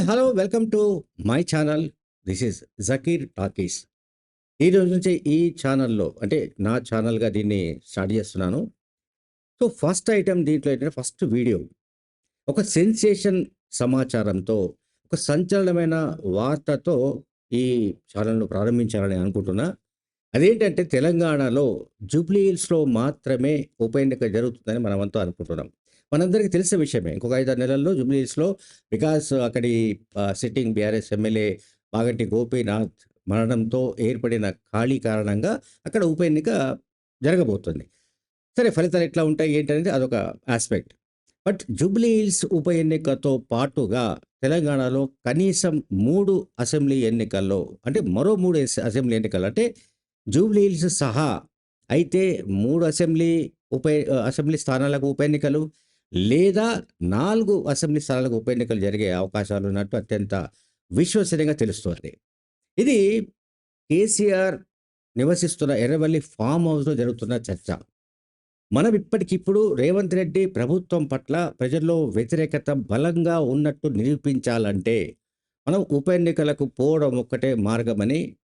Hi hello welcome to my channel. This is Zakir talkies. ఈ రోజు నుంచి ఈ ఛానల్లో అంటే నా ఛానల్గా దీన్ని స్టార్ట్ చేస్తున్నాను. సో ఫస్ట్ ఐటమ్ దీంట్లో ఏంటంటే ఫస్ట్ వీడియో. ఒక సెన్సేషన్ సమాచారంతో ఒక సంచలనమైన వార్తతో ఈ ఛానల్ను ప్రారంభించాలని అనుకుంటున్నా. అదేంటంటే తెలంగాణలో జూబ్లీ హిల్స్లో మాత్రమే ఉప ఎన్నిక జరుగుతుందని మనమంతా అనుకుంటున్నాం. మనందరికీ తెలిసిన విషయమే. ఇంకొక ఐదారు నెలల్లో జూబ్లీస్లో వికాస్ అక్కడి sitting BRS MLA Maganti Gopinath మరణంతో ఏర్పడిన ఖాళీ కారణంగా అక్కడ ఉప ఎన్నిక జరగబోతుంది. సరే ఫలితాలు ఎట్లా ఉంటాయి ఏంటనేది అదొక ఆస్పెక్ట్. బట్ జూబ్లీ హిల్స్ ఉప ఎన్నికతో పాటుగా తెలంగాణలో కనీసం మూడు అసెంబ్లీ ఎన్నికల్లో అంటే మరో మూడు అసెంబ్లీ ఎన్నికలు అంటే జూబ్లీ హిల్స్ సహా అయితే మూడు అసెంబ్లీ ఉప అసెంబ్లీ స్థానాలకు ఉప ఎన్నికలు లేదా నాలుగు అసెంబ్లీ స్థానాలకు ఉప ఎన్నికలు జరిగే అవకాశాలు ఉన్నట్టు అత్యంత విశ్వసనీయంగా తెలుస్తోంది. ఇది కేసీఆర్ నివసిస్తున్న ఎర్రవల్లి ఫామ్ హౌస్లో జరుగుతున్న చర్చ. మనం ఇప్పటికిప్పుడు రేవంత్ రెడ్డి ప్రభుత్వం పట్ల ప్రజల్లో వ్యతిరేకత బలంగా ఉన్నట్టు నిరూపించాలంటే మనం ఉప ఎన్నికలకు పోవడం ఒక్కటే మార్గమని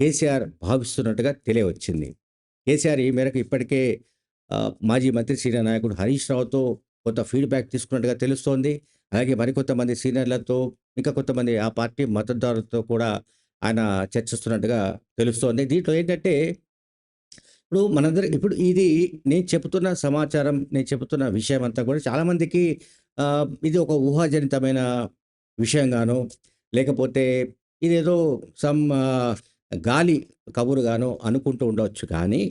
కేసీఆర్ భావిస్తున్నట్టుగా తెలియవచ్చింది. కేసీఆర్ ఈ మేరకు ఇప్పటికే మాజీ మంత్రి సీనియర్ నాయకుడు హరీష్ రావుతో కొంత ఫీడ్బ్యాక్ తీసుకున్నట్టుగా తెలుస్తోంది. అలాగే మరికొంతమంది సీనియర్లతో ఇంకా కొంతమంది ఆ పార్టీ మద్దతుదారులతో కూడా ఆయన చర్చిస్తున్నట్టుగా తెలుస్తోంది. దీంట్లో ఏంటంటే ఇప్పుడు మనందరి ఇప్పుడు ఇది నేను చెబుతున్న సమాచారం నేను చెబుతున్న విషయం అంతా కూడా చాలామందికి ఇది ఒక ఊహాజనితమైన విషయంగానో లేకపోతే ఇదేదో సమ్ గాలి కబురుగానో అనుకుంటూ ఉండవచ్చు. కానీ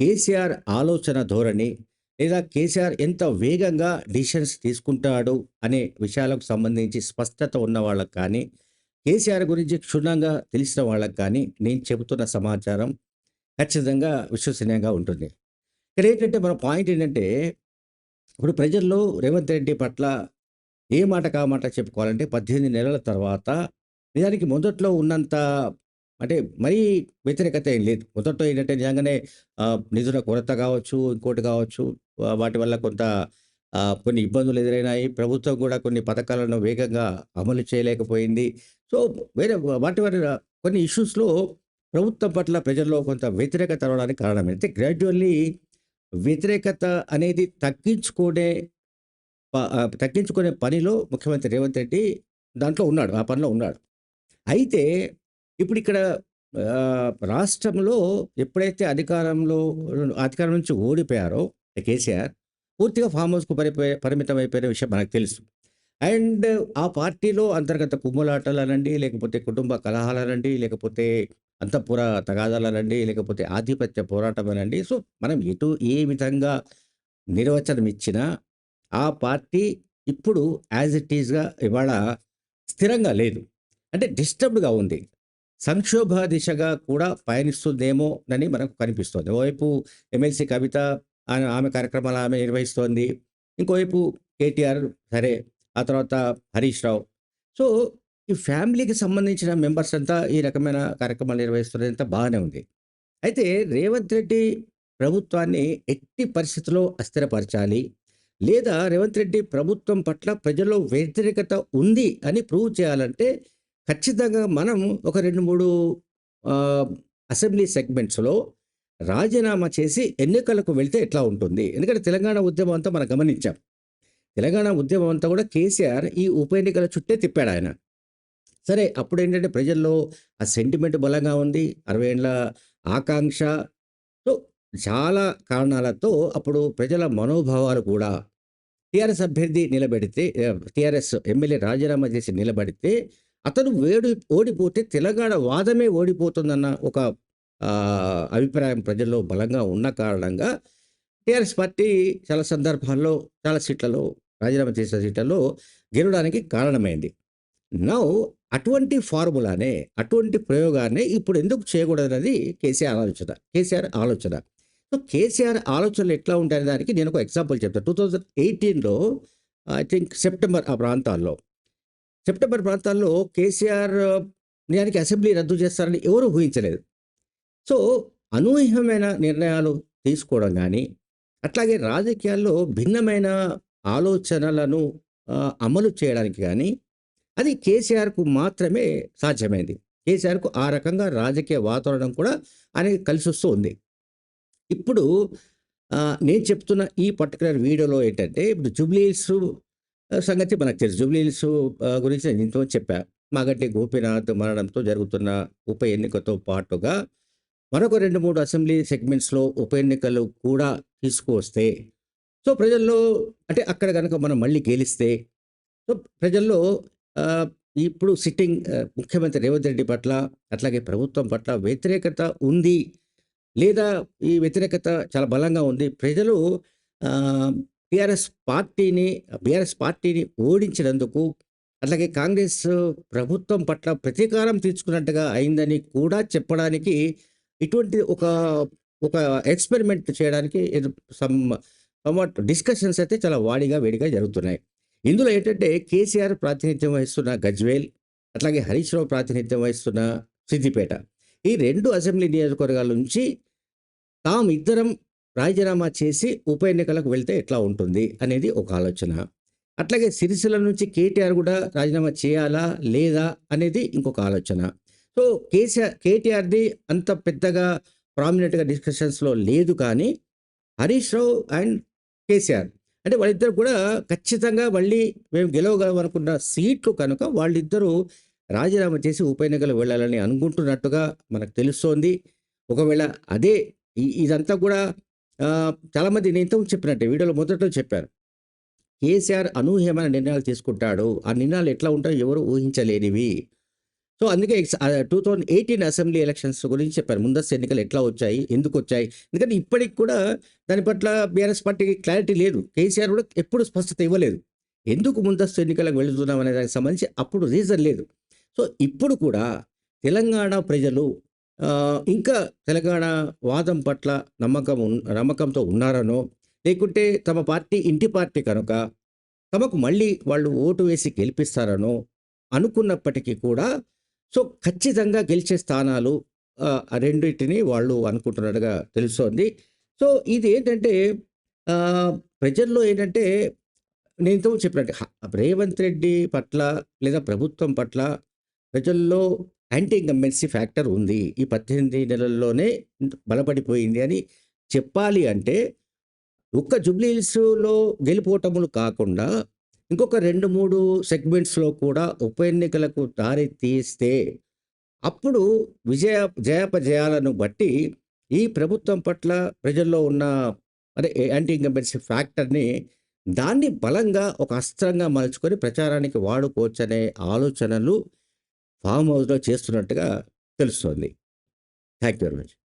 కేసీఆర్ ఆలోచన ధోరణి లేదా కేసీఆర్ ఎంత వేగంగా డిసిషన్స్ తీసుకుంటాడు అనే విషయాలకు సంబంధించి స్పష్టత ఉన్న వాళ్ళకు కానీ కేసీఆర్ గురించి క్షుణ్ణంగా తెలిసిన వాళ్ళకి కానీ నేను చెబుతున్న సమాచారం ఖచ్చితంగా విశ్వసనీయంగా ఉంటుంది. ఇక్కడ ఏంటంటే మన పాయింట్ ఏంటంటే ఇప్పుడు ప్రజల్లో రేవంత్ రెడ్డి పట్ల ఏ మాట కా మాట చెప్పుకోవాలంటే పద్దెనిమిది నెలల తర్వాత నిజానికి మొదట్లో ఉన్నంత అంటే మరీ వ్యతిరేకత ఏం లేదు. మొదట్లో ఏంటంటే నిజంగానే నిధుల కొరత కావచ్చు ఇంకోటి కావచ్చు వాటి వల్ల కొంత కొన్ని ఇబ్బందులు ఎదురైనాయి. ప్రభుత్వం కూడా కొన్ని పథకాలను వేగంగా అమలు చేయలేకపోయింది. సో వేరే వాటి వల్ల కొన్ని ఇష్యూస్లో ప్రభుత్వం పట్ల ప్రజల్లో కొంత వ్యతిరేకత రావడానికి కారణమైంది అయితే గ్రాడ్యువల్లీ వ్యతిరేకత అనేది తగ్గించుకునే ప- తగ్గించుకునే పనిలో ముఖ్యమంత్రి రేవంత్ రెడ్డి దాంట్లో ఉన్నాడు ఆ పనిలో ఉన్నాడు. అయితే ఇప్పుడు ఇక్కడ రాష్ట్రంలో ఎప్పుడైతే అధికారంలో అధికారం నుంచి ఓడిపోయారో కేసీఆర్ పూర్తిగా ఫామ్ హౌస్కు పరిపోయి పరిమితం అయిపోయిన విషయం మనకు తెలుసు. అండ్ ఆ పార్టీలో అంతర్గత కుమ్ములాటలనండి లేకపోతే కుటుంబ కలహాలనండి లేకపోతే అంతఃపుర తగాదాలనండి లేకపోతే ఆధిపత్య పోరాటం అనండి. సో మనం ఎటు ఏ విధంగా నిర్వచనం ఇచ్చినా ఆ పార్టీ ఇప్పుడు యాజ్ ఇట్ ఈస్గా ఇవాళ స్థిరంగా లేదు. అంటే డిస్టర్బ్డ్గా ఉంది. సంక్షోభ దిశగా కూడా పయనిస్తుందేమోనని మనకు కనిపిస్తోంది. ఓవైపు ఎమ్మెల్సీ కవిత ఆమె ఆమె కార్యక్రమాలు ఆమె నిర్వహిస్తోంది. ఇంకోవైపు కేటీఆర్ సరే ఆ తర్వాత హరీష్ రావు. సో ఈ ఫ్యామిలీకి సంబంధించిన మెంబర్స్ అంతా ఈ రకమైన కార్యక్రమాలు నిర్వహిస్తున్నది అంతా బాగానే ఉంది. అయితే రేవంత్ రెడ్డి ప్రభుత్వాన్ని ఎట్టి పరిస్థితుల్లో అస్థిరపరచాలి? లేదా రేవంత్ రెడ్డి ప్రభుత్వం పట్ల ప్రజల్లో వ్యతిరేకత ఉంది అని ప్రూవ్ చేయాలంటే ఖచ్చితంగా మనం ఒక రెండు మూడు అసెంబ్లీ సెగ్మెంట్స్లో రాజీనామా చేసి ఎన్నికలకు వెళ్తే ఎట్లా ఉంటుంది? ఎందుకంటే తెలంగాణ ఉద్యమం అంతా మనం గమనించాం. తెలంగాణ ఉద్యమం అంతా కూడా కేసీఆర్ ఈ ఉప ఎన్నికల చుట్టే తిప్పాడు ఆయన. సరే అప్పుడు ఏంటంటే ప్రజల్లో ఆ సెంటిమెంట్ బలంగా ఉంది అరవై ఏళ్ళ ఆకాంక్ష. సో చాలా కారణాలతో అప్పుడు ప్రజల మనోభావాలు కూడా టీఆర్ఎస్ అభ్యర్థి నిలబెడితే టీఆర్ఎస్ ఎమ్మెల్యే రాజీనామా చేసి నిలబడితే అతను వేడి ఓడిపోతే తెలంగాణ వాదమే ఓడిపోతుందన్న ఒక అభిప్రాయం ప్రజల్లో బలంగా ఉన్న కారణంగా టీఆర్ఎస్ పార్టీ చాలా సందర్భాల్లో చాలా సీట్లలో రాజీనామా చేసిన సీట్లలో గెలవడానికి కారణమైంది. నౌ అటువంటి ఫార్ములానే అటువంటి ప్రయోగాన్ని ఇప్పుడు ఎందుకు చేయకూడదన్నది కేసీఆర్ ఆలోచన కేసీఆర్ ఆలోచన. సో కేసీఆర్ ఆలోచనలు ఎట్లా ఉంటాయనే దానికి నేను ఒక ఎగ్జాంపుల్ చెప్తాను టూ థౌజండ్ ఎయిటీన్లో ఐ థింక్ సెప్టెంబర్ ఆ ప్రాంతాల్లో సెప్టెంబర్ ప్రాంతాల్లో కేసీఆర్ నిజానికి అసెంబ్లీ రద్దు చేస్తారని ఎవరు ఊహించలేదు సో అనూహ్యమైన నిర్ణయాలు తీసుకోవడం కానీ అట్లాగే రాజకీయాల్లో భిన్నమైన ఆలోచనలను అమలు చేయడానికి కానీ అది కేసీఆర్‌కు మాత్రమే సాధ్యమైంది. కేసీఆర్‌కు ఆ రకంగా రాజకీయ వాతావరణం కూడా ఆయన కలిసి వస్తూ ఉంది. ఇప్పుడు నేను చెప్తున్న ఈ పర్టికులర్ వీడియోలో ఏంటంటే ఇప్పుడు జూబ్లీస్ సంగతి మనకు తెలుసు. జూబ్లీహిల్స్ గురించి నేను ఇంతకుముందు చెప్పా. మాగంటి గోపీనాథ్ మరణంతో జరుగుతున్న ఉప ఎన్నికతో పాటుగా మరొక 2, 3 అసెంబ్లీ సెగ్మెంట్స్‌లో ఉప ఎన్నికలు కూడా తీసుకువస్తే సో, ప్రజల్లో అంటే అక్కడ కనుక మనం మళ్ళీ గెలిస్తే సో, ప్రజల్లో ఇప్పుడు సిట్టింగ్ ముఖ్యమంత్రి రేవంత్ రెడ్డి పట్ల అట్లాగే ప్రభుత్వం పట్ల వ్యతిరేకత ఉంది. లేదా ఈ వ్యతిరేకత చాలా బలంగా ఉంది. ప్రజలు టీఆర్ఎస్ పార్టీని బీఆర్ఎస్ పార్టీని ఓడించినందుకు అట్లాగే కాంగ్రెస్ ప్రభుత్వం పట్ల ప్రతీకారం తీర్చుకున్నట్టుగా అయిందని కూడా చెప్పడానికి ఇటువంటి ఒక ఒక ఎక్స్‌పెరిమెంట్ చేయడానికి సమ్ సమ్‌వాట్ డిస్కషన్స్ అయితే చాలా వాడిగా, వేడిగా జరుగుతున్నాయి. ఇందులో ఏంటంటే కేసీఆర్ ప్రాతినిధ్యం వహిస్తున్న గజ్వేల్, అట్లాగే హరీష్ రావు ప్రాతినిధ్యం వహిస్తున్న సిద్దిపేట. ఈ రెండు అసెంబ్లీ నియోజకవర్గాల నుంచి తాము ఇద్దరం రాజీనామా చేసి ఉప ఎన్నికలకు వెళ్తే ఎట్లా ఉంటుంది అనేది ఒక ఆలోచన. అట్లాగే సిరిసిల్ల నుంచి కేటీఆర్ కూడా రాజీనామా చేయాలా? లేదా? అనేది ఇంకొక ఆలోచన. సో, కేసీఆర్ కేటీఆర్‌ది అంత పెద్దగా ప్రామినెంట్‌గా డిస్కషన్స్‌లో లేదు కానీ హరీష్ రావు అండ్ కేసీఆర్ అంటే వాళ్ళిద్దరు కూడా ఖచ్చితంగా మళ్ళీ మేము గెలవగలం అనుకున్న సీట్లు కనుక వాళ్ళిద్దరూ రాజీనామా చేసి ఉప ఎన్నికలకు వెళ్ళాలని అనుకుంటున్నట్టుగా మనకు తెలుస్తోంది. ఒకవేళ అదే ఇదంతా కూడా చాలామంది నేను ఇంతకు చెప్పినట్టే వీడియోలో మొదట్లో చెప్పాను. కేసీఆర్ అనూహ్యమైన నిర్ణయాలు తీసుకుంటాడు. ఆ నిర్ణయాలు ఎట్లా ఉంటాయో ఎవరు ఊహించలేనివి. సో, అందుకే two thousand eighteen assembly elections గురించి చెప్పారు ముందస్తు ఎన్నికలు ఎట్లా వచ్చాయి? ఎందుకొచ్చాయి? ఎందుకంటే ఇప్పటికి కూడా దాని పట్ల బీఆర్ఎస్ పార్టీకి క్లారిటీ లేదు. కేసీఆర్ కూడా ఎప్పుడు స్పష్టత ఇవ్వలేదు. ఎందుకు ముందస్తు ఎన్నికలకు వెళుతున్నాం అనే దానికి సంబంధించి అప్పుడు రీజన్ లేదు. సో, ఇప్పుడు కూడా తెలంగాణ ప్రజలు ఇంకా తెలంగాణ వాదం పట్ల నమ్మకం నమ్మకంతో ఉన్నారనో, లేకుంటే తమ పార్టీ ఇంటి పార్టీ కనుక తమకు మళ్ళీ వాళ్ళు ఓటు వేసి గెలిపిస్తారనో అనుకున్నప్పటికీ కూడా సో, ఖచ్చితంగా గెలిచే స్థానాలు రెండింటిని ఆ రెండిటిని వాళ్ళు అనుకుంటున్నట్టుగా తెలుస్తోంది. సో, ఇది ఏంటంటే ప్రజల్లో ఏంటంటే నేను ఇంతకు చెప్పినట్టు రేవంత్ రెడ్డి పట్ల లేదా ప్రభుత్వం పట్ల ప్రజల్లో యాంటీ ఇన్కంబెన్సీ ఫ్యాక్టర్ ఉంది. ఈ 18 నెలల్లోనే బలపడిపోయింది అని చెప్పాలి అంటే ఒక్క జూబ్లీ గెలిపోవటములు కాకుండా ఇంకొక 2, 3 సెగ్మెంట్స్‌లో కూడా ఉప ఎన్నికలకు దారి తీస్తే అప్పుడు విజయ జయాపజయాలను బట్టి ఈ ప్రభుత్వం పట్ల ప్రజల్లో ఉన్న అదే యాంటీ ఇంకంబెన్సీ ఫ్యాక్టర్‌ని దాన్ని బలంగా ఒక అస్త్రంగా మలుచుకొని ప్రచారానికి వాడుకోవచ్చనే ఆలోచనలు ఫామ్ హౌస్‌లో చేస్తున్నట్టుగా తెలుస్తోంది. Thank you very much.